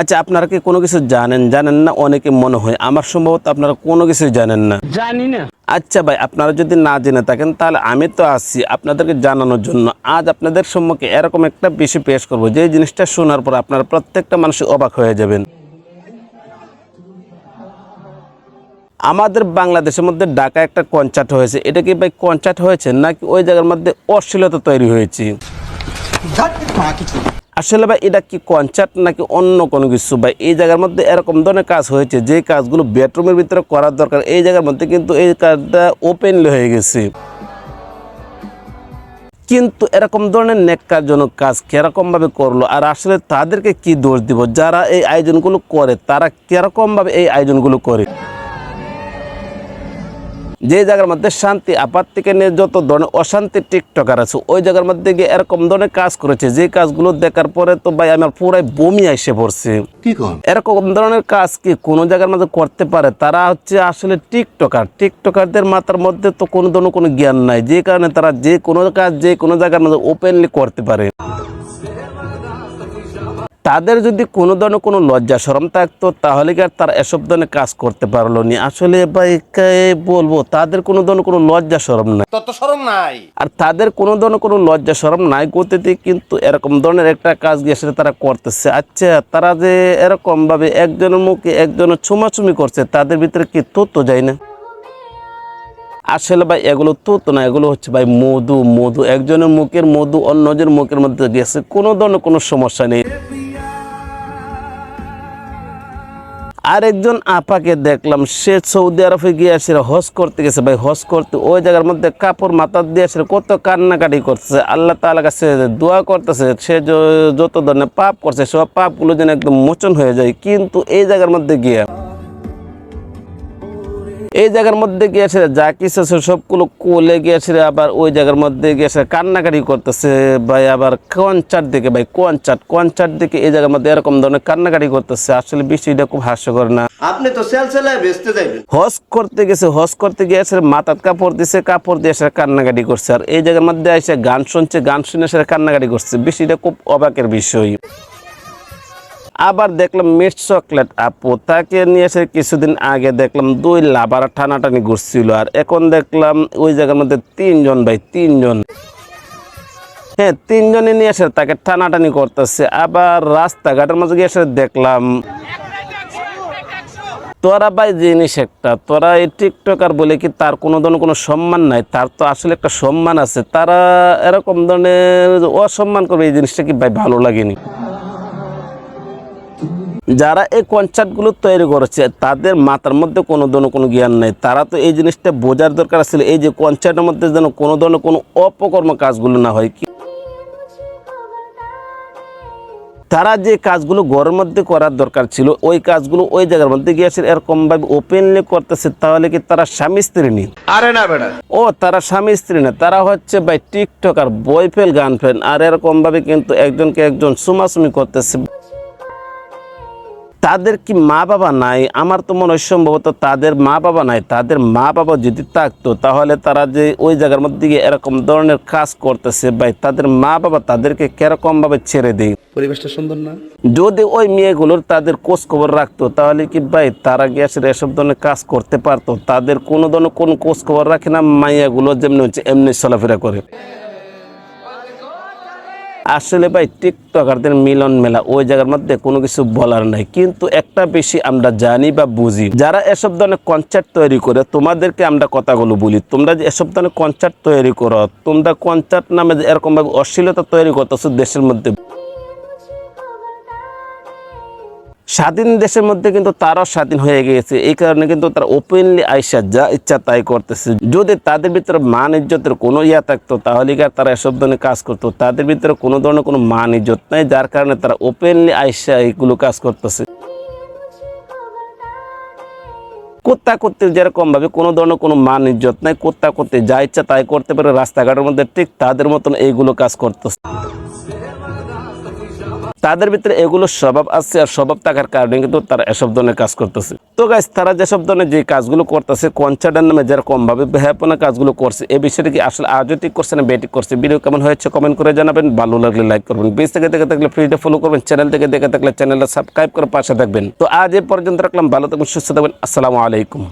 আচ্ছা আপনারা কি কোনো কিছু জানেন? জানেন না? অনেকে মনে হয়। আমার সম্ভবত আপনারা কোনো কিছু জানেন না। জানি না। আচ্ছা ভাই আপনারা যদি না জেনে থাকেন তাহলে আমি তো আসছি আপনাদেরকে জানানোর জন্য। আজ আপনাদের সম্মুখে এরকম একটা বিষয় পেশ করব। যে জিনিসটা শোনার পর আপনারা প্রত্যেকটা মানুষ অবাক হয়ে যাবেন। আমাদের বাংলাদেশের মধ্যে ঢাকা একটা কনসার্ট হয়েছে। এটা কি ভাই কনসার্ট হয়েছে? নাকি ওই জায়গার মধ্যে অশ্লীলতা তৈরি হয়েছে? আসলে ভাই, এটা কি কনসার্ট নাকি অন্য কোনো কিছু? ভাই, এই জায়গার মধ্যে এরকম ধরনের কাজ হয়েছে, যে কাজগুলো বেডরুমের ভিতরে করার দরকার, এই জায়গার মধ্যে কিন্তু এই কাজটা ওপেনলি হয়ে গেছে। কিন্তু এরকম ধরনের নেককারজনক কাজ কীরকম ভাবে করল, আর আসলে তাদেরকে কি দোষ দিব? যারা এই আয়োজনগুলো করে, তারা কীরকম ভাবে এই আয়োজনগুলো করে? যে জায়গার মধ্যে শান্তি আপাত থেকে নিয়ে যত ধরনের অশান্তি টিকটকার আছে ওই জায়গার মধ্যে গিয়ে এরকম ধরনের কাজ করেছে যে কাজগুলো দেখার পরে তো ভাই আমার পুরাই বমি এসে পড়ছে। এরকম ধরনের কাজ কি কোনো জায়গার মধ্যে করতে পারে? তারা হচ্ছে আসলে টিকটকার। টিকটকারদের মাথার মধ্যে তো কোনো ধরনের কোনো জ্ঞান নাই। যে কারণে তারা যে কোনো কাজ যে কোনো জায়গার মধ্যে ওপেনলি করতে পারে। তাদের যদি কোনো ধরনের কোনো লজ্জা শরম থাকতো তাহলে কি আর তারা এসব ধরনের কাজ করতে পারল নি? আসলে ভাই বলব তাদের কোনো ধরনের কোনো লজ্জা শরম নাই। তত সরম নাই। আর তাদের কোনো ধরনের কোনো লজ্জা শরম নাই গতিতে কিন্তু এরকম ধরনের একটা কাজ গিয়ে সেটা তারা করতেছে। আচ্ছা তারা যে এরকম ভাবে একজনের মুখে একজনের ছুমাছুমি করছে তাদের ভিতরে কি তথ্য যায় না? আসলে ভাই এগুলো তথ্য না এগুলো হচ্ছে ভাই মধু মধু একজনের মুখের মধু অন্যজনের মুখের মধ্যে গেছে কোনো ধরনের কোনো সমস্যা নেই। আর একজন আপাকে দেখলাম, সে সৌদি আরবে গিয়ে আসে হজ করতে গেছে। ভাই, হজ করতে ওই জায়গার মধ্যে কাপড় মাথা দিয়ে আসে কত কান্নাকাটি করছে আল্লাহ তালা কাছে দোয়া করতেছে, সে যত ধরনের পাপ করছে, সব পাপগুলো যেন একদম মোচন হয়ে যায়। কিন্তু এই জায়গার মধ্যে গিয়ে এই জায়গার মধ্যে গিয়েছে যা কিছু আছে সবগুলো কোলে গিয়েছে আবার ওই জায়গার মধ্যে গিয়েছে কান্নাকাটি করতেছে ভাই আবার কনচার্ট দিকে ভাই কনচার্ট কনচার্ট দিকে এই জায়গার মধ্যে এরকম ধরনের কান্নাকাটি করতেছে আসলে বিষয়টা খুব হাস্যকর না। আপনি তো সেল সেলায় বেচতে যাইবেন। হজ করতে গেছে হজ করতে গিয়েছে মাথার কাপড় দিছে কাপড় দিয়ে সে কান্নাকাটি করছে আর এই জায়গার মধ্যে এসে গান শুনছে গান শুনে সে কান্নাকাটি করছে বিষয়টা খুব অবাকের বিষয়। আবার দেখলাম মিট চকলেট আপু, তাকে নিয়ে এসে কিছুদিন আগে দেখলাম দুই লাভার টানাটানি ঘুরছিল আর এখন দেখলাম ওই জায়গার মধ্যে তিনজন ভাই, তিনজন। হ্যাঁ তিনজনে নিয়ে এসে তাকে টানাটানি করতেছে, আবার রাস্তাঘাটের মাঝে গিয়ে এসে দেখলাম। তোরা ভাই জিনিস একটা, তোরা এই টিকটকার বলে কি তার কোনো ধরনের কোনো সম্মান নাই? তার তো আসলে একটা সম্মান আছে, তারা এরকম ধরনের অসম্মান করবে, এই জিনিসটা কি ভাই ভালো লাগেনি? যারা এই কনসার্টগুলো তৈরি করেছে তাদের মাথার মধ্যে কোনো ধরনের কোনো জ্ঞান নেই। তারা তো এই জিনিসটা বোঝার দরকার ছিল এই যে কনসার্টের মধ্যে যেন কোনো ধরনের কোনো অপকর্ম কাজগুলো না হয়। কি তারা যে কাজগুলো ঘরের মধ্যে করার দরকার ছিল ওই কাজগুলো ওই জায়গার মধ্যে গিয়েছে এরকম ভাবে ওপেনলি করতেছে তাহলে কি তারা স্বামী স্ত্রী নেই? আরে না বেটা। ও তারা স্বামী স্ত্রী না তারা হচ্ছে ভাই টিকটক আর বয়ফেল গান ফেল আর এরকম ভাবে কিন্তু একজনকে একজন সুমাসুমি করতেছে। তাদের কি মা বাবা নাই? আমার তো মনে হয় সম্ভবত তাদের মা বাবা নাই। তাদের মা বাবা যদি থাকতো তাহলে তারা যে ওই জায়গার মধ্যে গিয়ে এরকম ধরনের কাজ করতেছে ভাই তাদের মা বাবা তাদেরকে কীরকম ভাবে ছেড়ে দেয়? পরিবেশটা সুন্দর না? যদি ওই মেয়েগুলোর তাদের খোঁজ খবর রাখতো তাহলে কি ভাই তারা গিয়ে আসলে এসব ধরনের কাজ করতে পারতো? তাদের কোনো ধরনের কোনো খোঁজ খবর রাখে না মাইয়াগুলো যেমনি হচ্ছে এমনি চলাফেরা করে। আসলে ভাই টিকটকারদের মিলন মেলা, ওই জায়গার মধ্যে কোনো কিছু বলার নাই। কিন্তু একটা বেশি আমরা জানি বা বুঝি, যারা এসব ধরনের কনসার্ট তৈরি করে, তোমাদেরকে আমরা কথাগুলো বলি, তোমরা যে এসব ধরনের কনসার্ট তৈরি করো, তোমরা কনসার্ট নামে এরকমভাবে অশ্লীলতা তৈরি করতেছো দেশের মধ্যে। স্বাধীন দেশের মধ্যে কিন্তু তারাও স্বাধীন হয়ে গিয়েছে। এই কারণে কিন্তু তারা ওপেনলি আইসা যা ইচ্ছা তাই করতেছে। যদি তাদের ভিতরে মান ইজ্জতের কোনো ইয়া থাকতো, তাহলে কি তারা এসব ধরনের কাজ করতো? তাদের ভিতরে কোনো ধরনের কোনো মান ইজ্জত নাই, যার কারণে তারা ওপেনলি আইসা এইগুলো কাজ করতেছে। কোত্তা করতে যেরকম ভাবে কোনো ধরনের কোনো মান ইজ্জত নাই, কোত্তা করতে যা ইচ্ছা তাই করতে পারে, রাস্তাঘাটের মধ্যে ঠিক তাদের মতন এইগুলো কাজ করতেছে। তাদের ভিতরে এগুলো স্বভাব আছে আর স্বভাব থাকার কারণে কিন্তু তারা এসব ধরনের কাজ করতেছে। তো গাইস তারা যেসব ধরনের যে কাজগুলো করতেছে, কনসার্টের নামে যারা কমভাবে বেহাপনা কাজগুলো করছে এই বিষয়টা কি আসলে আজও ঠিক করছে না বেটিক করছে? ভিডিও কেমন হয়েছে কমেন্ট করে জানাবেন। ভালো লাগলে লাইক করবেন। পেজ থেকে দেখে থাকলে ফ্রিটা ফলো করবেন। চ্যানেল থেকে দেখে থাকলে চ্যানেলটা সাবস্ক্রাইব করে পাশে থাকবেন। তো আজ এ পর্যন্ত রাখলাম। ভালো থাকবেন, সুস্থ থাকবেন। আসসালামু আলাইকুম।